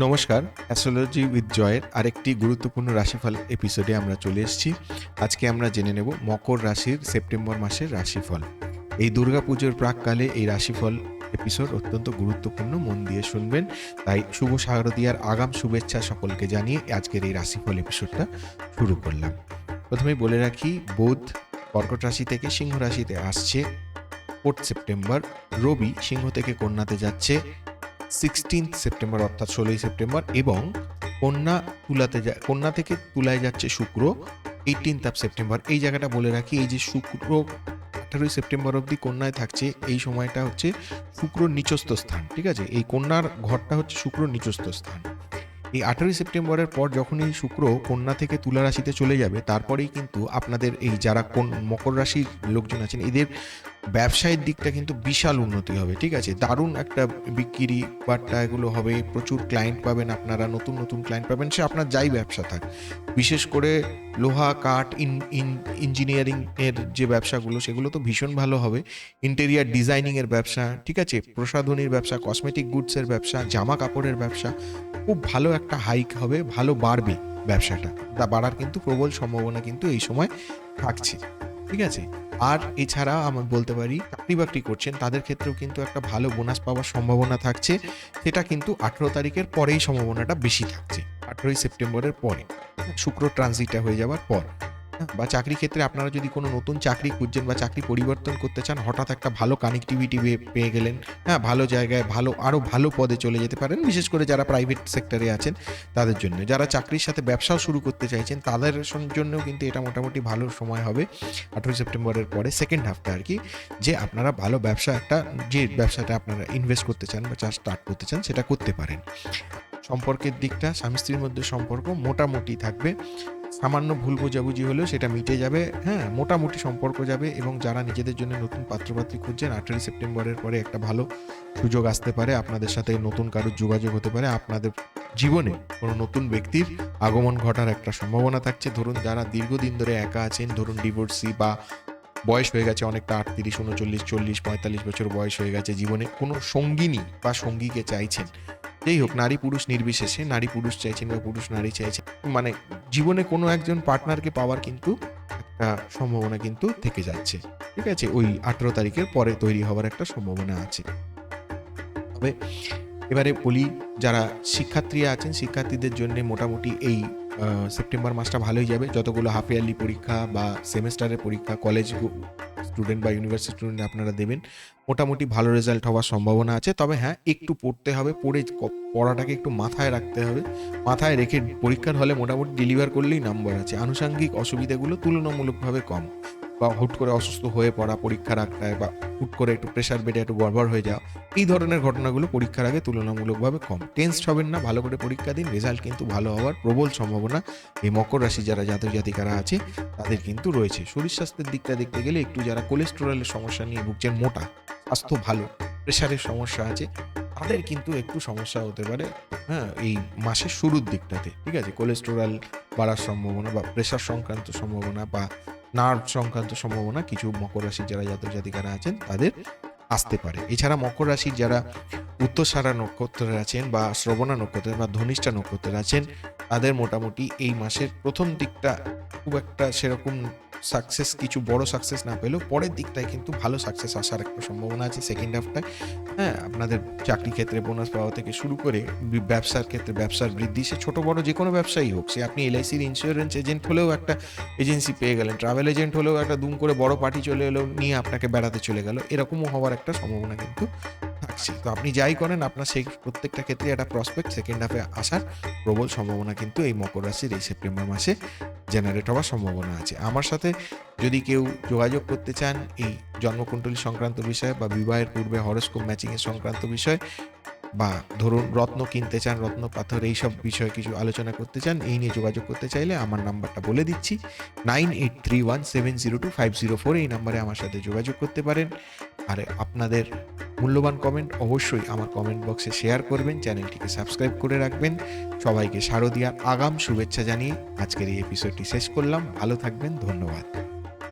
নমস্কার astrology with জয়ের আরেকটি গুরুত্বপূর্ণ রাশিফল এপিসোডে আমরা চলে এসেছি। আজকে আমরা জেনে নেব মকর রাশির সেপ্টেম্বর মাসের রাশিফল। এই দুর্গাপুজোর প্রাককালে এই রাশিফল এপিসোড অত্যন্ত গুরুত্বপূর্ণ, মন দিয়ে শুনবেন। তাই শুভ শারদীয়ার আগাম শুভেচ্ছা সকলকে জানিয়ে আজকের এই রাশিফল এপিসোডটা শুরু করলাম। প্রথমেই বলে রাখি, বুধ কর্কট রাশি থেকে সিংহ রাশিতে আসছে। ফোর্থ সেপ্টেম্বর রবি সিংহ থেকে কন্যাতে যাচ্ছে। সিক্সটিন্থ সেপ্টেম্বর অর্থাৎ ষোলোই সেপ্টেম্বর এবং কন্যা তুলাতে যা, কন্যা থেকে তুলায় যাচ্ছে শুক্র এইটিনথ অফ সেপ্টেম্বর এই জায়গাটা বলে রাখি, এই যে শুক্র আঠারোই সেপ্টেম্বর অবধি কন্যায় থাকছে, এই সময়টা হচ্ছে শুক্র নিচস্থ স্থান, ঠিক আছে? এই কন্যার ঘরটা হচ্ছে শুক্র নিচস্থ স্থান। এই আঠারোই সেপ্টেম্বরের পর যখন এই শুক্র কন্যা থেকে তুলা রাশিতে চলে যাবে, তারপরেই কিন্তু আপনাদের এই যারা কোন মকর রাশির লোকজন আছেন, এদের ব্যবসায়ের দিকটা কিন্তু বিশাল উন্নতি হবে, ঠিক আছে? দারুণ একটা বিক্রি বার্তা এগুলো হবে, প্রচুর ক্লায়েন্ট পাবেন আপনারা, নতুন নতুন ক্লায়েন্ট পাবেন, সে আপনার যাই ব্যবসা থাক। বিশেষ করে লোহা, কাঠ, ইন ইঞ্জিনিয়ারিং এর যে ব্যবসাগুলো, সেগুলো তো ভীষণ ভালো হবে। ইন্টেরিয়ার ডিজাইনিং এর ব্যবসা, ঠিক আছে? প্রসাধনীর ব্যবসা কসমেটিক গুডসের ব্যবসা, জামা কাপড়ের ব্যবসা, খুব ভালো একটা হাইক হবে, ভালো বাড়বে ব্যবসাটা। তা বাড়ার কিন্তু প্রবল সম্ভাবনা কিন্তু এই সময় থাকছে, ঠিক আছে? আর এছাড়া আমি বলতে পারি, চাকরি বাকরি করছেন, তাদের ক্ষেত্রেও কিন্তু একটা ভালো বোনাস পাওয়ার সম্ভাবনা থাকছে। সেটা কিন্তু আঠেরো তারিখের পরেই সম্ভাবনাটা বেশি থাকছে, আঠেরোই সেপ্টেম্বরের পরে। শুক্র ট্রানজিটটা হয়ে যাওয়ার পর। বা চাকরি ক্ষেত্রে আপনারা যদি কোনো নতুন চাকরি খুঁজছেন বা চাকরি পরিবর্তন করতে চান, হঠাৎ একটা ভালো কানেক্টিভিটি পেয়ে গেলেন হ্যাঁ ভালো জায়গায় ভালো আরও ভালো পদে চলে যেতে পারেন, বিশেষ করে যারা প্রাইভেট সেক্টরে আছেন তাদের জন্য। যারা চাকরির সাথে ব্যবসাও শুরু করতে চাইছেন, তাদের জন্যও কিন্তু এটা মোটামুটি ভালো সময় হবে আঠেরোই সেপ্টেম্বরের পরে সেকেন্ড হাফটা আর কি। যে আপনারা ভালো ব্যবসা, একটা যে ব্যবসাটা আপনারা ইনভেস্ট করতে চান বা স্টার্ট করতে চান, সেটা করতে পারেন। সম্পর্কের দিকটা স্বামী স্ত্রীর মধ্যে সম্পর্ক মোটামুটি থাকবে। সামান্য ভুল বোঝাবুঝি হলেও সেটা মিটে যাবে। হ্যাঁ মোটামুটি সম্পর্ক যাবে এবং যারা নিজেদের জন্য নতুন পাত্রপাত্রী খুঁজছেন, আঠেরোই সেপ্টেম্বরের পরে একটা ভালো সুযোগ আসতে পারে। আপনাদের সাথে নতুন কারোর যোগাযোগ হতে পারে। আপনাদের জীবনে কোনো নতুন ব্যক্তির আগমন ঘটার একটা সম্ভাবনা থাকছে। ধরুন যারা দীর্ঘদিন ধরে একা আছেন, ধরুন ডিভোর্সি বা বয়স হয়ে গেছে অনেকটা আটত্রিশ, উনচল্লিশ, চল্লিশ, পঁয়তাল্লিশ বছর বয়স হয়ে গেছে জীবনে, কোনো সঙ্গিনী বা সঙ্গীকে চাইছেন যেই হোক, নারী পুরুষ নির্বিশেষে, নারী পুরুষ চাইছেন বা পুরুষ, নারী চাইছেন মানে জীবনে কোনো একজন পার্টনারকে পাওয়ার কিন্তু একটা সম্ভাবনা কিন্তু থেকে যাচ্ছে। ঠিক আছে? ওই আঠেরো তারিখের পরে তৈরি হওয়ার একটা সম্ভাবনা আছে। তবে এবারে বলি, যারা শিক্ষার্থী আছেন, শিক্ষার্থীদের জন্য মোটামুটি এই সেপ্টেম্বর মাসটা ভালোই যাবে। যতগুলো হাফ ইয়ারলি পরীক্ষা বা সেমেস্টারের পরীক্ষা কলেজ স্টুডেন্ট বা ইউনিভার্সিটি স্টুডেন্ট আপনারা দেবেন। মোটামুটি ভালো রেজাল্ট হওয়ার সম্ভাবনা আছে। তবে হ্যাঁ একটু পড়তে হবে, পড়ে পড়াটাকে একটু মাথায় রাখতে হবে। মাথায় রেখে পরীক্ষার হলে মোটামুটি ডেলিভার করলেই নাম্বার আছে। আনুষাঙ্গিক অসুবিধাগুলো তুলনামূলকভাবে কম। বা হুট করে অসুস্থ হয়ে পড়া পরীক্ষার আগে বা হুট করে একটু প্রেশার বেড়ে একটু গড়বড় হয়ে যাওয়া, এই ধরনের ঘটনাগুলো পরীক্ষার আগে তুলনামূলকভাবে কম। টেন্সড হবেন না, ভালো করে পরীক্ষা দিন রেজাল্ট কিন্তু ভালো হওয়ার প্রবল সম্ভাবনা এই মকর রাশি যারা জাতক জাতিকারা আছে, তাদের কিন্তু রয়েছে। শরীর স্বাস্থ্যের দিকটা দেখতে গেলে একটু যারা কোলেস্টেরলের সমস্যা নিয়ে ভুগছেন, মোটা, স্বাস্থ্য ভালো প্রেশারের সমস্যা আছে, তাদের কিন্তু একটু সমস্যা হতে পারে হ্যাঁ এই মাসের শুরুর দিকটাতে, ঠিক আছে? কোলেস্টেরল বাড়ার সম্ভাবনা বা প্রেশার সংক্রান্ত সম্ভাবনা বা নার্ভ সংক্রান্ত সম্ভাবনা, কিছু মকর রাশির যারা জাতক জাতিকারা আছেন, তাদের আসতে পারে। এছাড়া মকর রাশির যারা উত্তরসারা নক্ষত্রের আছেন বা শ্রবণা নক্ষত্রের বা ধনিষ্ঠা নক্ষত্রের আছেন, তাদের মোটামুটি এই মাসের প্রথম দিকটা খুব একটা সেরকম সাকসেস কিছু বড় সাকসেস না পেলেও পরের দিকটায় কিন্তু ভালো সাকসেস আসার একটা সম্ভাবনা আছে সেকেন্ড হাফটায় হ্যাঁ আপনাদের চাকরি ক্ষেত্রে বোনাস পাওয়া থেকে শুরু করে ব্যবসার ক্ষেত্রে ব্যবসার বৃদ্ধি, সে ছোট বড় যে কোনো ব্যবসায়ী হোক, সে আপনি এলআইসির ইন্স্যুরেন্স এজেন্ট হলেও একটা এজেন্সি পেয়ে গেলেন ট্রাভেল এজেন্ট হলেও একটা দুম করে বড় পার্টি চলে এলো, নিয়ে আপনাকে বেড়াতে চলে গেল, এরকমও হওয়ার একটা সম্ভাবনা কিন্তু থাকছে তো আপনি যাই করেন, আপনার সেই প্রত্যেকটা ক্ষেত্রে একটা প্রসপেক্ট সেকেন্ড হাফে আসার প্রবল সম্ভাবনা কিন্তু এই মকর রাশির এই সেপ্টেম্বর মাসে জেনারেট হওয়ার সম্ভাবনা আছে। আমার সাথে যদি কেউ যোগাযোগ করতে চান এই জন্মকুণ্ডলী সংক্রান্ত বিষয়ে বা বিবাহের পূর্বে হরস্কোপ ম্যাচিংয়ের সংক্রান্ত বিষয় বা ধরুন রত্ন কিনতে চান, রত্ন, পাথর এইসব বিষয়ে কিছু আলোচনা করতে চান, এই নিয়ে যোগাযোগ করতে চাইলে আমার নাম্বারটা বলে দিচ্ছি। Nine eight three one seven zero two five zero four এই নাম্বারে আমার সাথে যোগাযোগ করতে পারেন। আর আপনাদের মূল্যবান কমেন্ট অবশ্যই আমার কমেন্ট বক্সে শেয়ার করবেন, চ্যানেলটিকে সাবস্ক্রাইব করে রাখবেন। সবাইকে শারদিয়ার আগাম শুভেচ্ছা জানিয়ে আজকের এই এপিসোডটি শেষ করলাম। ভালো থাকবেন, ধন্যবাদ।